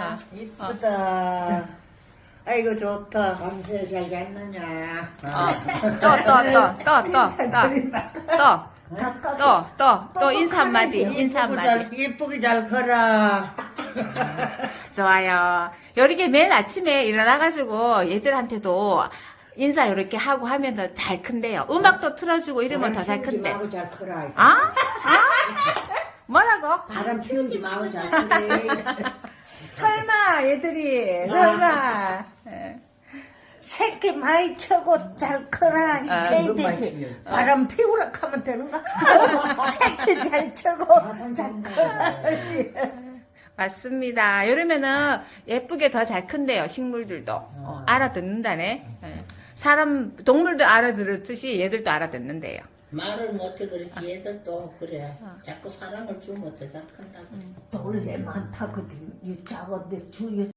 어. 이쁘다. 아이고 좋다. 밤새 잘 잤느냐? 또또또또또또또또 인사 한마디 인사 이쁘게 한마디 잘, 이쁘게 잘 커라. 좋아요. 이렇게 맨 아침에 일어나가지고 얘들한테도 인사 이렇게 하고 하면 더 잘 큰대요. 음악도 틀어주고 이러면 더 잘 큰대. 마고 잘 커라. 아? 아? 뭐라고? 바람 피우지 마고 잘 커라. 설마 얘들이 설마. 예. 새끼 많이 쳐고 잘 커라. 이 아, 케이 너무 많이 되지. 치면. 바람 피우라 하면 되는가? 새끼 잘 쳐고 잘 커라. 맞습니다. 이러면은 예쁘게 더 잘 큰대요. 식물들도 어, 알아듣는다네. 예. 사람 동물도 알아들었듯이 얘들도 알아듣는데요. 말을 못해 그렇지 얘들도 그래. 자꾸 사랑을 주면 더잘 큰다고. 돌래 많다거든. 你加个呗求你